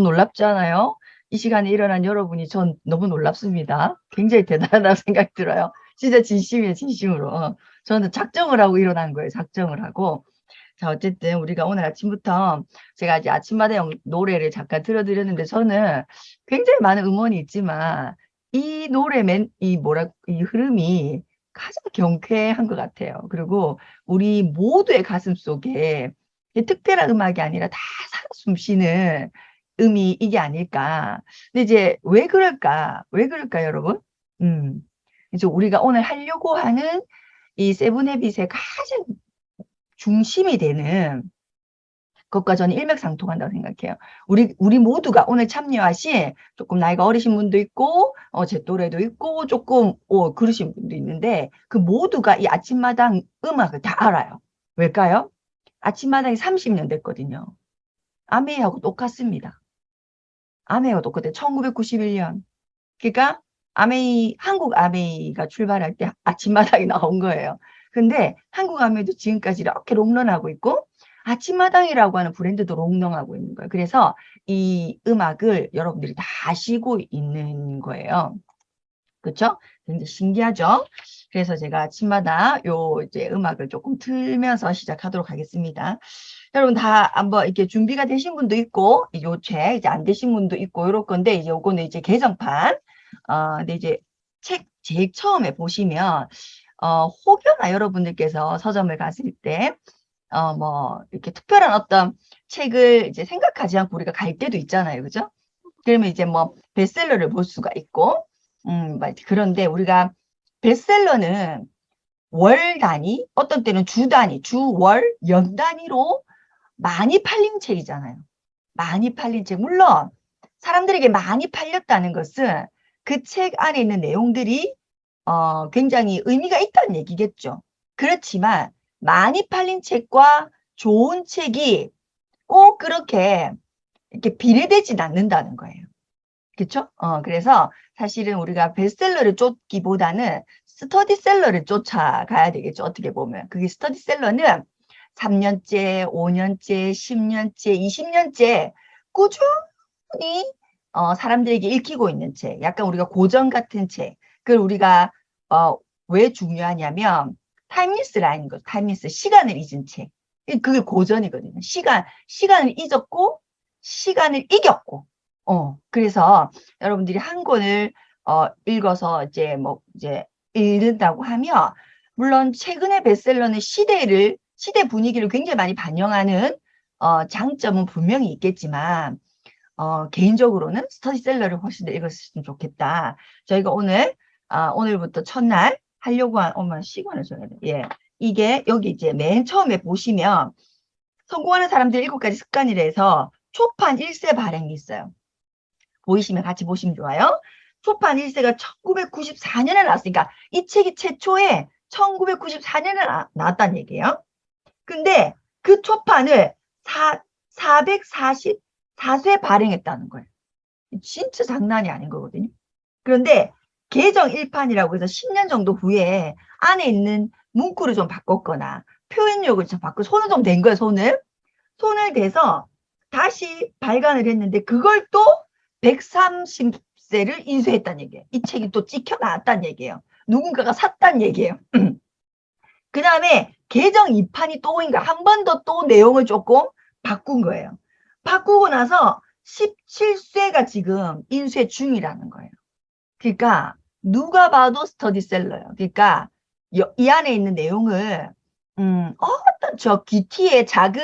놀랍지 않아요? 이 시간에 일어난 여러분이 전 너무 놀랍습니다. 굉장히 대단하다고 생각이 들어요. 진짜 진심이에요, 진심으로. 어, 저는 작정을 하고 일어난 거예요, 작정을 하고. 자, 어쨌든 우리가 오늘 아침부터 제가 이제 아침마다 영- 노래를 잠깐 들어드렸는데 저는 굉장히 많은 음원이 있지만 이 노래 맨, 이 뭐라, 이 흐름이 가장 경쾌한 것 같아요. 그리고 우리 모두의 가슴 속에 이 특별한 음악이 아니라 다 살아 숨쉬는 음이 이게 아닐까. 근데 이제 왜 그럴까? 왜 그럴까, 여러분? 음. 이제 우리가 오늘 하려고 하는 이 세븐헤빗의 가장 중심이 되는 것과 저는 일맥상통한다고 생각해요. 우리, 우리 모두가 오늘 참여하신 조금 나이가 어리신 분도 있고, 어, 제 또래도 있고, 조금, 어, 그러신 분도 있는데, 그 모두가 이 아침마당 음악을 다 알아요. 왜일까요? 아침마당이 30년 됐거든요. 아메이하고 똑같습니다. 아메이하고 똑같아요. 1991년. 그러니까 아메이, 한국 아메이가 출발할 때 아침마당이 나온 거예요. 근데 한국 아메이도 지금까지 이렇게 롱런하고 있고, 아침마당이라고 하는 브랜드도 롱런하고 있는 거예요. 그래서 이 음악을 여러분들이 다 아시고 있는 거예요. 그렇죠? 굉장히 신기하죠? 그래서 제가 아침마다 요 이제 음악을 조금 틀면서 시작하도록 하겠습니다. 여러분 다 한번 이렇게 준비가 되신 분도 있고, 요 책 이제 안 되신 분도 있고, 요럴 건데, 이제 요거는 이제 개정판. 어, 근데 이제 책 제일 처음에 보시면, 어, 혹여나 여러분들께서 서점을 갔을 때, 어, 뭐, 이렇게 특별한 어떤 책을 이제 생각하지 않고 우리가 갈 때도 있잖아요. 그죠? 그러면 이제 뭐, 베스트셀러를 볼 수가 있고, 음, 막 그런데 우리가 베스트셀러는 월 단위, 어떤 때는 주 단위, 주, 월, 연 단위로 많이 팔린 책이잖아요. 많이 팔린 책. 물론 사람들에게 많이 팔렸다는 것은 그 책 안에 있는 내용들이 어, 굉장히 의미가 있다는 얘기겠죠. 그렇지만 많이 팔린 책과 좋은 책이 꼭 그렇게 이렇게 비례되진 않는다는 거예요. 그렇죠? 어, 그래서 사실은 우리가 베스트셀러를 쫓기보다는 스터디셀러를 쫓아가야 되겠죠. 어떻게 보면. 그게 스터디셀러는 3년째, 5년째, 10년째, 20년째 꾸준히 어, 사람들에게 읽히고 있는 책. 약간 우리가 고전 같은 책. 그걸 우리가 어, 왜 중요하냐면 타임리스라는 거. 타임리스. 시간을 잊은 책. 그게 고전이거든요. 시간, 시간을 잊었고 시간을 이겼고. 어, 그래서 여러분들이 한 권을 어, 읽어서 이제 뭐 이제 읽는다고 하면 물론 최근의 베스트셀러는 시대를 시대 분위기를 굉장히 많이 반영하는 어, 장점은 분명히 있겠지만 어, 개인적으로는 스터디셀러를 훨씬 더 읽었으면 좋겠다. 저희가 오늘 아, 오늘부터 첫날 하려고 한 어머 시간을 줘야 돼. 예. 이게 여기 이제 맨 처음에 보시면 성공하는 사람들 일곱 가지 습관이라 해서 초판 1세 발행이 있어요. 보이시면 같이 보시면 좋아요. 초판 1세가 1994년에 나왔으니까 이 책이 최초에 1994년에 나, 나왔다는 얘기예요. 근데 그 초판을 4, 444쇄 발행했다는 거예요. 진짜 장난이 아닌 거거든요. 그런데 개정 1판이라고 해서 10년 정도 후에 안에 있는 문구를 좀 바꿨거나 표현력을 좀 바꾸고 손을 좀 댄 거예요, 손을. 손을 대서 다시 발간을 했는데 그걸 또 130세를 인수했다는 얘기예요. 이 책이 또 찍혀 나왔다는 얘기예요. 누군가가 샀다는 얘기예요. 그 다음에 개정 2판이 또 오니까 한 번 더 또 내용을 조금 바꾼 거예요. 바꾸고 나서 17쇄가 지금 인쇄 중이라는 거예요. 그러니까 누가 봐도 스터디셀러예요. 그러니까 여- 이 안에 있는 내용을 음, 어떤 저 귀티의 작은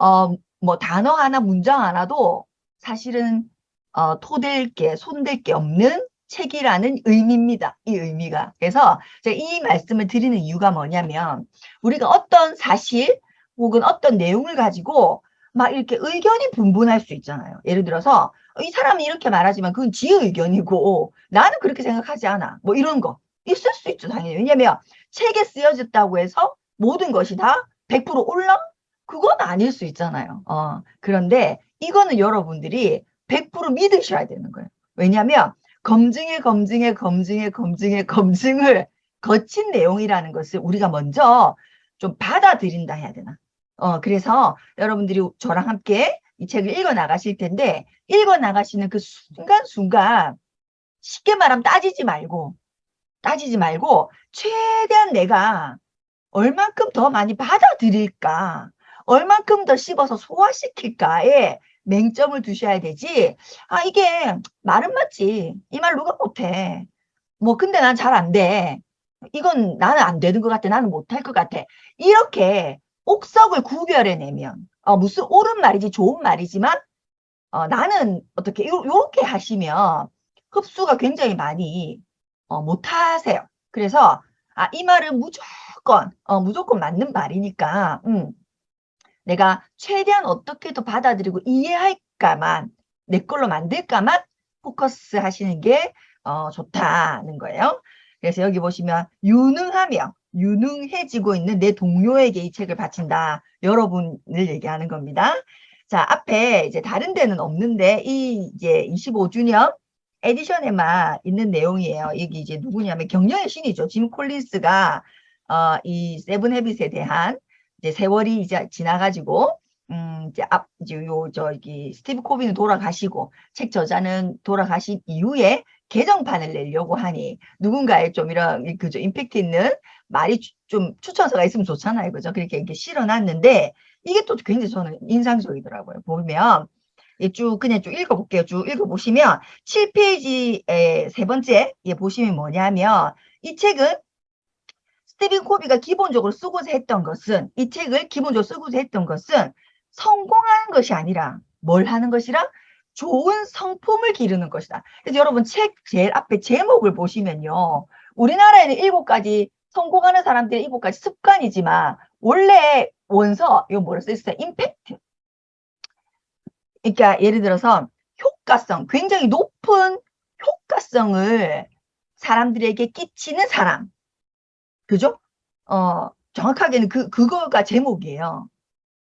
어, 뭐 단어 하나 문장 하나도 사실은 어, 토될 게 손댈 게 없는 책이라는 의미입니다. 이 의미가. 그래서 이 말씀을 드리는 이유가 뭐냐면 우리가 어떤 사실 혹은 어떤 내용을 가지고 막 이렇게 의견이 분분할 수 있잖아요. 예를 들어서 이 사람이 이렇게 말하지만 그건 지 의견이고 나는 그렇게 생각하지 않아. 뭐 이런 거 있을 수 있죠, 당연히. 왜냐면 책에 쓰여졌다고 해서 모든 것이 다 100% 올라? 그건 아닐 수 있잖아요. 어, 그런데 이거는 여러분들이 100% 믿으셔야 되는 거예요. 왜냐면 검증에 검증에 검증에 검증에 검증을 거친 내용이라는 것을 우리가 먼저 좀 받아들인다 해야 되나. 어, 그래서 여러분들이 저랑 함께 이 책을 읽어 나가실 텐데 읽어 나가시는 그 순간순간 쉽게 말하면 따지지 말고 따지지 말고 최대한 내가 얼만큼 더 많이 받아들일까 얼만큼 더 씹어서 소화시킬까에 맹점을 두셔야 되지. 아 이게 말은 맞지. 이 말 누가 못해? 뭐 근데 난 잘 안 돼. 이건 나는 안 되는 것 같아. 나는 못할 것 같아. 이렇게 옥석을 구별해내면 어, 무슨 옳은 말이지 좋은 말이지만 어, 나는 어떻게 요, 요렇게 하시면 흡수가 굉장히 많이 어, 못하세요. 그래서 아, 이 말은 무조건 어, 무조건 맞는 말이니까 음, 내가 최대한 어떻게 더 받아들이고 이해할까만 내 걸로 만들까만 포커스 하시는 게 어, 좋다는 거예요. 그래서 여기 보시면 유능하며 유능해지고 있는 내 동료에게 이 책을 바친다. 여러분을 얘기하는 겁니다. 자, 앞에 이제 다른 데는 없는데 이 이제 25주년 에디션에만 있는 내용이에요. 여기 이제 누구냐면 경력의 신이죠. 짐 콜린스가 어, 이 세븐 헤빗에 대한 이제 세월이 이제 지나가지고 음, 이제 앞, 이제 요, 저기, 스티브 코비는 돌아가시고, 책 저자는 돌아가신 이후에 개정판을 내려고 하니, 누군가의 좀 이런, 그죠, 임팩트 있는 말이 추- 좀 추천서가 있으면 좋잖아요. 그죠? 그렇게 이렇게 실어 놨는데, 이게 또 굉장히 저는 인상적이더라고요. 보면, 예, 쭉, 그냥 쭉 읽어볼게요. 쭉 읽어보시면, 7페이지에 세 번째, 예, 보시면 뭐냐면, 이 책은 스티븐 코비가 기본적으로 쓰고자 했던 것은, 이 책을 기본적으로 쓰고자 했던 것은, 성공하는 것이 아니라 뭘 하는 것이라 좋은 성품을 기르는 것이다. 그래서 여러분 책 제일 앞에 제목을 보시면요. 우리나라에는 일곱 가지 성공하는 사람들의 일곱 가지 습관이지만 원래 원서 이거 뭐라 써있어요? 임팩트. 그러니까 예를 들어서 효과성, 굉장히 높은 효과성을 사람들에게 끼치는 사람. 그죠? 어, 정확하게는 그, 그거가 제목이에요.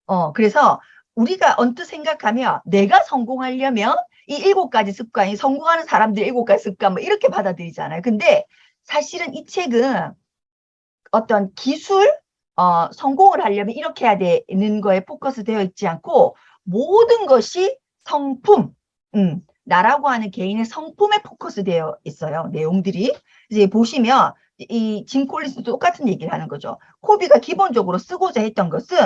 어, 그래서 우리가 언뜻 생각하면 내가 성공하려면 이 일곱 가지 습관이 성공하는 사람들의 일곱 가지 습관 뭐 이렇게 받아들이잖아요. 근데 사실은 이 책은 어떤 기술, 어, 성공을 하려면 이렇게 해야 되는 거에 포커스 되어 있지 않고 모든 것이 성품, 음, 나라고 하는 개인의 성품에 포커스 되어 있어요. 내용들이. 이제 보시면 이 짐 콜린스도 똑같은 얘기를 하는 거죠. 코비가 기본적으로 쓰고자 했던 것은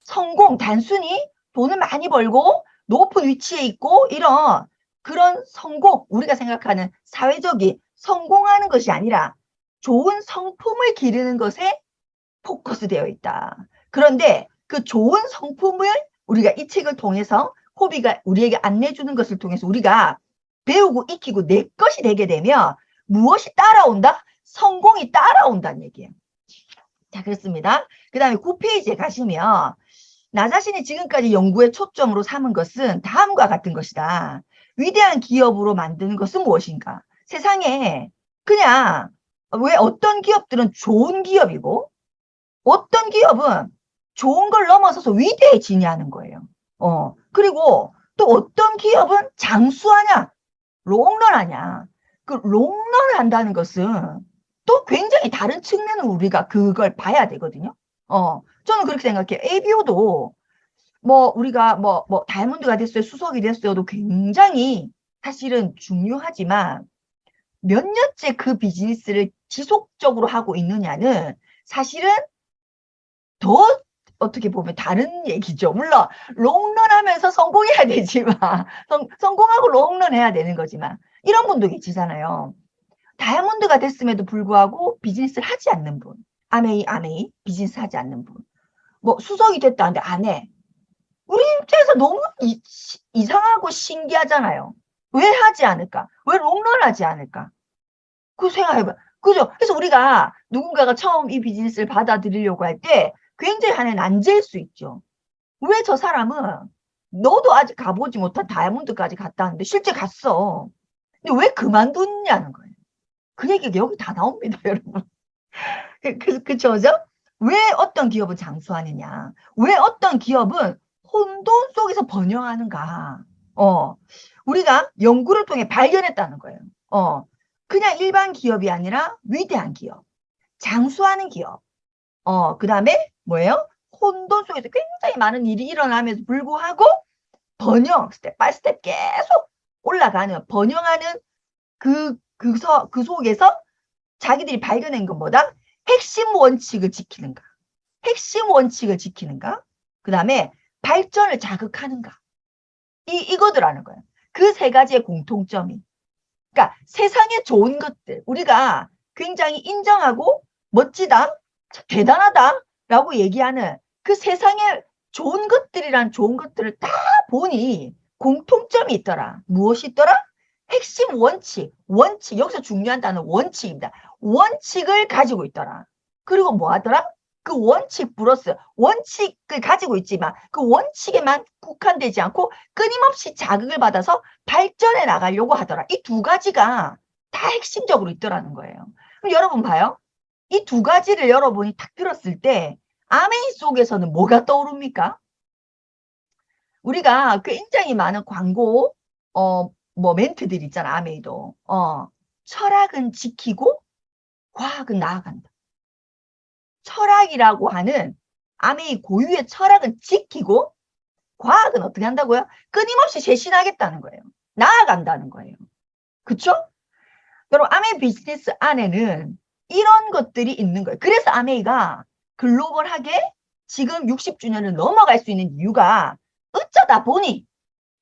성공, 단순히 돈을 많이 벌고 높은 위치에 있고 이런 그런 성공, 우리가 생각하는 사회적인 성공하는 것이 아니라 좋은 성품을 기르는 것에 포커스 되어 있다. 그런데 그 좋은 성품을 우리가 이 책을 통해서 코비가 우리에게 안내주는 것을 통해서 우리가 배우고 익히고 내 것이 되게 되면 무엇이 따라온다? 성공이 따라온다는 얘기예요. 자, 그렇습니다. 그 다음에 9페이지에 가시면 나 자신이 지금까지 연구의 초점으로 삼은 것은 다음과 같은 것이다. 위대한 기업으로 만드는 것은 무엇인가? 세상에 그냥 왜 어떤 기업들은 좋은 기업이고 어떤 기업은 좋은 걸 넘어서서 위대해지냐는 거예요. 어, 그리고 또 어떤 기업은 장수하냐? 롱런하냐? 그 롱런을 한다는 것은 또 굉장히 다른 측면을 우리가 그걸 봐야 되거든요. 어, 저는 그렇게 생각해요. ABO도 뭐 우리가 뭐, 뭐 다이아몬드가 됐어요. 수석이 됐어요도 굉장히 사실은 중요하지만 몇 년째 그 비즈니스를 지속적으로 하고 있느냐는 사실은 더 어떻게 보면 다른 얘기죠. 물론 롱런 하면서 성공해야 되지만 성, 성공하고 롱런 해야 되는 거지만 이런 분도 계시잖아요. 다이아몬드가 됐음에도 불구하고 비즈니스를 하지 않는 분. 아메이 아메이 비즈니스 하지 않는 분. 뭐 수석이 됐다는데 안 해. 우리 입장에서 너무 이, 이상하고 신기하잖아요. 왜 하지 않을까? 왜 롱런 하지 않을까? 그 생각해봐. 그죠? 그래서 우리가 누군가가 처음 이 비즈니스를 받아들이려고 할 때 굉장히 하나의 난제일 수 있죠. 왜 저 사람은 너도 아직 가보지 못한 다이아몬드까지 갔다 왔는데 실제 갔어. 근데 왜 그만뒀냐는 거예요. 그 얘기가 여기 다 나옵니다, 여러분. 그, 그, 그쵸, 죠? 왜 어떤 기업은 장수하느냐? 왜 어떤 기업은 혼돈 속에서 번영하는가? 어, 우리가 연구를 통해 발견했다는 거예요. 어, 그냥 일반 기업이 아니라 위대한 기업, 장수하는 기업. 어, 그 다음에 뭐예요? 혼돈 속에서 굉장히 많은 일이 일어나면서 불구하고 번영, 스텝 바이 스텝 계속 올라가는, 번영하는 그, 그, 서, 그 속에서 자기들이 발견한 것보다 핵심 원칙을 지키는가. 핵심 원칙을 지키는가. 그 다음에 발전을 자극하는가. 이, 이거더라는 거예요. 그 세 가지의 공통점이. 그러니까 세상에 좋은 것들, 우리가 굉장히 인정하고 멋지다, 대단하다 라고 얘기하는 그 세상에 좋은 것들이란 좋은 것들을 다 보니 공통점이 있더라. 무엇이 있더라? 핵심 원칙, 원칙, 여기서 중요한 단어 원칙입니다. 원칙을 가지고 있더라. 그리고 뭐 하더라? 그 원칙 플러스 원칙을 가지고 있지만 그 원칙에만 국한되지 않고 끊임없이 자극을 받아서 발전해 나가려고 하더라. 이 두 가지가 다 핵심적으로 있더라는 거예요. 그럼 여러분 봐요. 이 두 가지를 여러분이 딱 들었을 때 아메이 속에서는 뭐가 떠오릅니까? 우리가 굉장히 많은 광고 어 뭐 멘트들 있잖아 아메이도 어 철학은 지키고 과학은 나아간다. 철학이라고 하는 아메이 고유의 철학은 지키고 과학은 어떻게 한다고요? 끊임없이 쇄신하겠다는 거예요. 나아간다는 거예요. 그쵸? 여러분 아메이 비즈니스 안에는 이런 것들이 있는 거예요. 그래서 아메이가 글로벌하게 지금 60주년을 넘어갈 수 있는 이유가 어쩌다 보니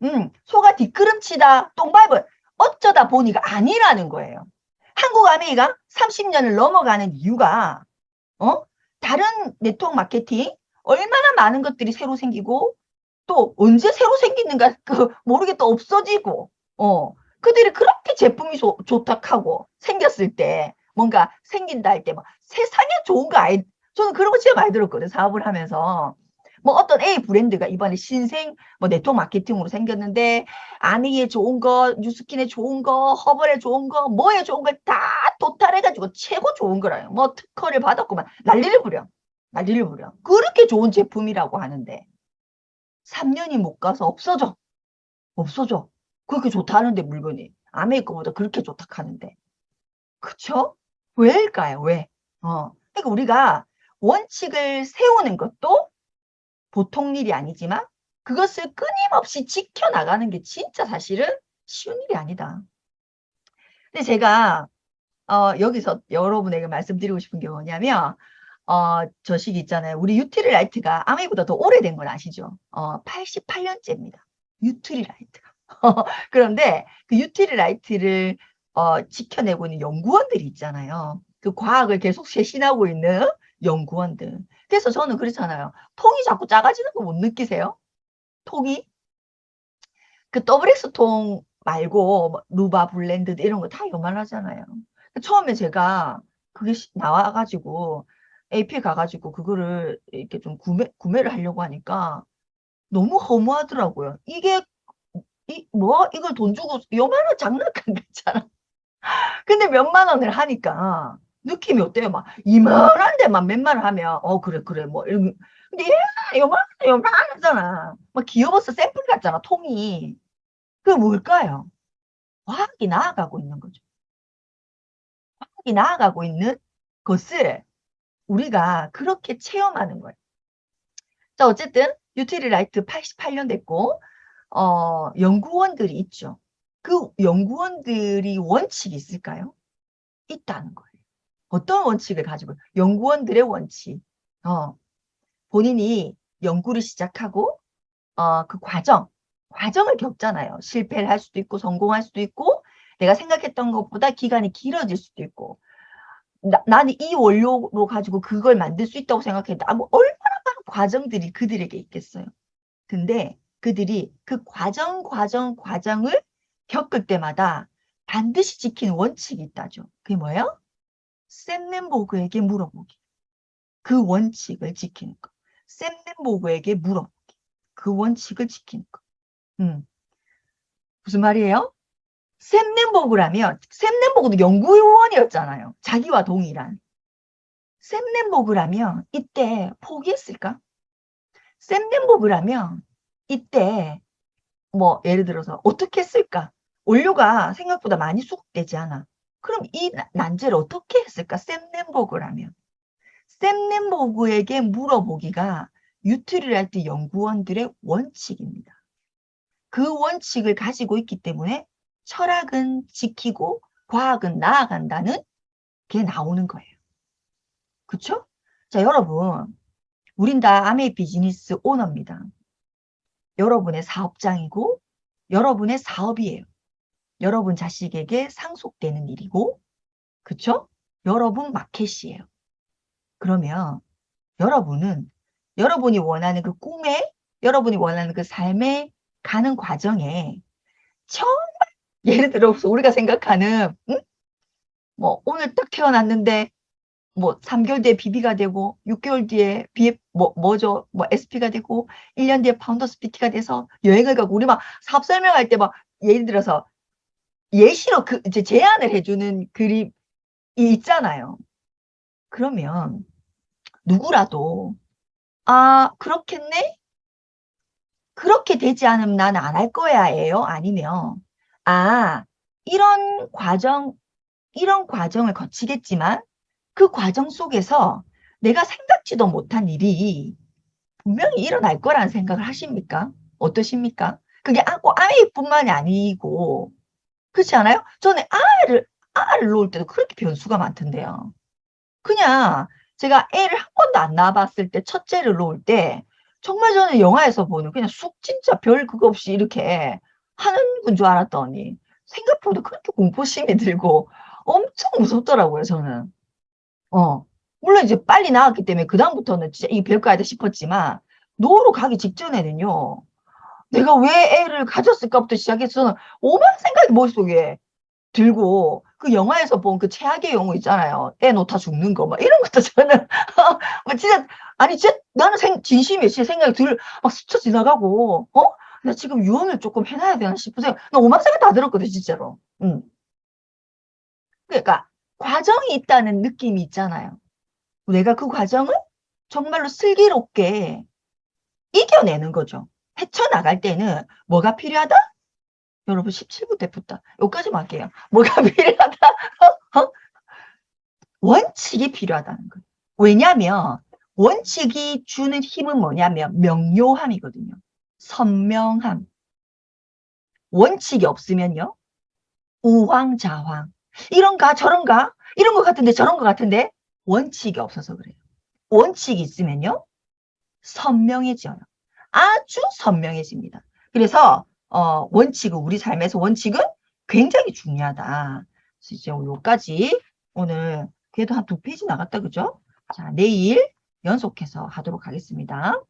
음, 소가 뒷걸음치다 똥밟을 어쩌다 보니가 아니라는 거예요. 한국 아메이가 30년을 넘어가는 이유가 어? 다른 네트워크 마케팅 얼마나 많은 것들이 새로 생기고 또 언제 새로 생기는가 그 모르게 또 없어지고 어 그들이 그렇게 제품이 조, 좋다 하고 생겼을 때 뭔가 생긴다 할 때 막 세상에 좋은 거 아이 저는 그런 거 진짜 많이 들었거든요 사업을 하면서 뭐 어떤 A 브랜드가 이번에 신생 뭐 네트워크 마케팅으로 생겼는데 아미에 좋은 거, 뉴스킨에 좋은 거, 허벌에 좋은 거, 뭐에 좋은 걸 다 도탈해가지고 최고 좋은 거라요. 뭐 특허를 받았구만 난리를 부려. 난리를 부려. 그렇게 좋은 제품이라고 하는데 3년이 못 가서 없어져. 없어져. 그렇게 좋다는데 물건이 아메이 거보다 그렇게 좋다 하는데. 그쵸? 왜일까요? 왜? 어. 그러니까 우리가 원칙을 세우는 것도 보통 일이 아니지만 그것을 끊임없이 지켜나가는 게 진짜 사실은 쉬운 일이 아니다. 근데 제가 어, 여기서 여러분에게 말씀드리고 싶은 게 뭐냐면 어, 저 시기 있잖아요. 우리 유트리 라이트가 아메이보다 더 오래된 걸 아시죠? 어, 88년째입니다. 유트리 라이트가. 그런데 그 유트리 라이트를 어, 지켜내고 있는 연구원들이 있잖아요. 그 과학을 계속 쇄신하고 있는 연구원들. 그래서 저는 그렇잖아요. 통이 자꾸 작아지는 거 못 느끼세요? 통이? 그 WX 통 말고 뭐 루바 블렌드 이런 거 다 요만하잖아요. 처음에 제가 그게 나와가지고 AP 가가지고 그거를 이렇게 좀 구매, 구매를 하려고 하니까 너무 허무하더라고요. 이게 이, 뭐 이걸 돈 주고 요만한 장난감 같잖아. 근데 몇만 원을 하니까 느낌이 어때요? 막 이만한데 막 몇만 원 하면 어 그래 그래 뭐 이런 근데 얘 요만 요만 하잖아. 막 기어버스 샘플 같잖아 통이. 그 뭘까요? 과학이 나아가고 있는 거죠. 과학이 나아가고 있는 것을 우리가 그렇게 체험하는 거예요. 자 어쨌든 유티리 라이트 88년 됐고 어 연구원들이 있죠. 그 연구원들이 원칙이 있을까요? 있다는 거예요. 어떤 원칙을 가지고 연구원들의 원칙 어, 본인이 연구를 시작하고 어, 그 과정 과정을 겪잖아요. 실패를 할 수도 있고 성공할 수도 있고 내가 생각했던 것보다 기간이 길어질 수도 있고 나, 나는 이 원료로 가지고 그걸 만들 수 있다고 생각했는데 아, 뭐 얼마나 많은 과정들이 그들에게 있겠어요. 근데 그들이 그 과정 과정 과정을 겪을 때마다 반드시 지키는 원칙이 있다죠. 그게 뭐예요? 샘넨보그에게 물어보기. 그 원칙을 지키는 거. 샘넨보그에게 물어보기. 그 원칙을 지키는 거. 음. 무슨 말이에요? 샘넨보그라면 샘넨보그도 연구원이었잖아요. 자기와 동일한. 샘넨보그라면 이때 포기했을까? 샘넨보그라면 이때 뭐 예를 들어서 어떻게 했을까? 원료가 생각보다 많이 수급되지 않아. 그럼 이 난제를 어떻게 했을까? 샘넨보그라면. 샘넨보그에게 물어보기가 유트리랄트 연구원들의 원칙입니다. 그 원칙을 가지고 있기 때문에 철학은 지키고 과학은 나아간다는 게 나오는 거예요. 그쵸? 자, 여러분. 우린 다 아메 비즈니스 오너입니다. 여러분의 사업장이고 여러분의 사업이에요. 여러분 자식에게 상속되는 일이고 그쵸? 여러분 마켓이에요. 그러면 여러분은 여러분이 원하는 그 꿈에 여러분이 원하는 그 삶에 가는 과정에 정말 예를 들어서 우리가 생각하는 응? 뭐 오늘 딱 태어났는데 뭐 3개월 뒤에 BB가 되고 6개월 뒤에 B 뭐 뭐죠 뭐 SP가 되고 1년 뒤에 파운더스 PT가 돼서 여행을 가고 우리 막 사업 설명할 때 막 예를 들어서 예시로 그 이제 제안을 해주는 그림이 있잖아요. 그러면 누구라도 아 그렇겠네 그렇게 되지 않으면 나는 안할 거야 예요 아니면 아 이런 과정 이런 과정을 거치겠지만 그 과정 속에서 내가 생각지도 못한 일이 분명히 일어날 거라는 생각을 하십니까? 어떠십니까? 그게 아, 꼭 아이뿐만이 아니고 그렇지 않아요? 저는 아이를 아를 놓을 때도 그렇게 변수가 많던데요. 그냥 제가 애를 한 번도 안 낳아봤을 때 첫째를 놓을 때 정말 저는 영화에서 보는 그냥 쑥 진짜 별 그거 없이 이렇게 하는 건 줄 알았더니 생각보다 그렇게 공포심이 들고 엄청 무섭더라고요 저는. 어 물론 이제 빨리 나왔기 때문에 그다음부터는 진짜 이 별거 아니다 싶었지만 노후로 가기 직전에는요. 내가 왜 애를 가졌을까부터 시작해서 저는 오만 생각이 머릿속에 들고 그 영화에서 본 그 최악의 경우 있잖아요. 애 놓다 죽는 거 막 이런 것도 저는 뭐 진짜 아니 진짜 나는 생, 진심이에요. 진짜 생각이 들 막 스쳐 지나가고 어? 나 지금 유언을 조금 해놔야 되나 싶으세요. 나 오만 생각 다 들었거든 진짜로. 응. 그러니까 과정이 있다는 느낌이 있잖아요. 내가 그 과정을 정말로 슬기롭게 이겨내는 거죠. 헤쳐나갈 때는 뭐가 필요하다? 여러분 17부 때부터 여기까지만 할게요. 뭐가 필요하다? 어? 원칙이 필요하다는 거예요. 왜냐하면 원칙이 주는 힘은 뭐냐면 명료함이거든요. 선명함. 원칙이 없으면요. 우왕좌왕. 이런가 저런가 이런 것 같은데 저런 것 같은데 원칙이 없어서 그래요. 원칙이 있으면요. 선명해져요. 아주 선명해집니다. 그래서 어, 원칙은 우리 삶에서 원칙은 굉장히 중요하다. 그래서 이제 여기까지 오늘 그래도 한 두 페이지 나갔다 그죠? 자 내일 연속해서 하도록 하겠습니다.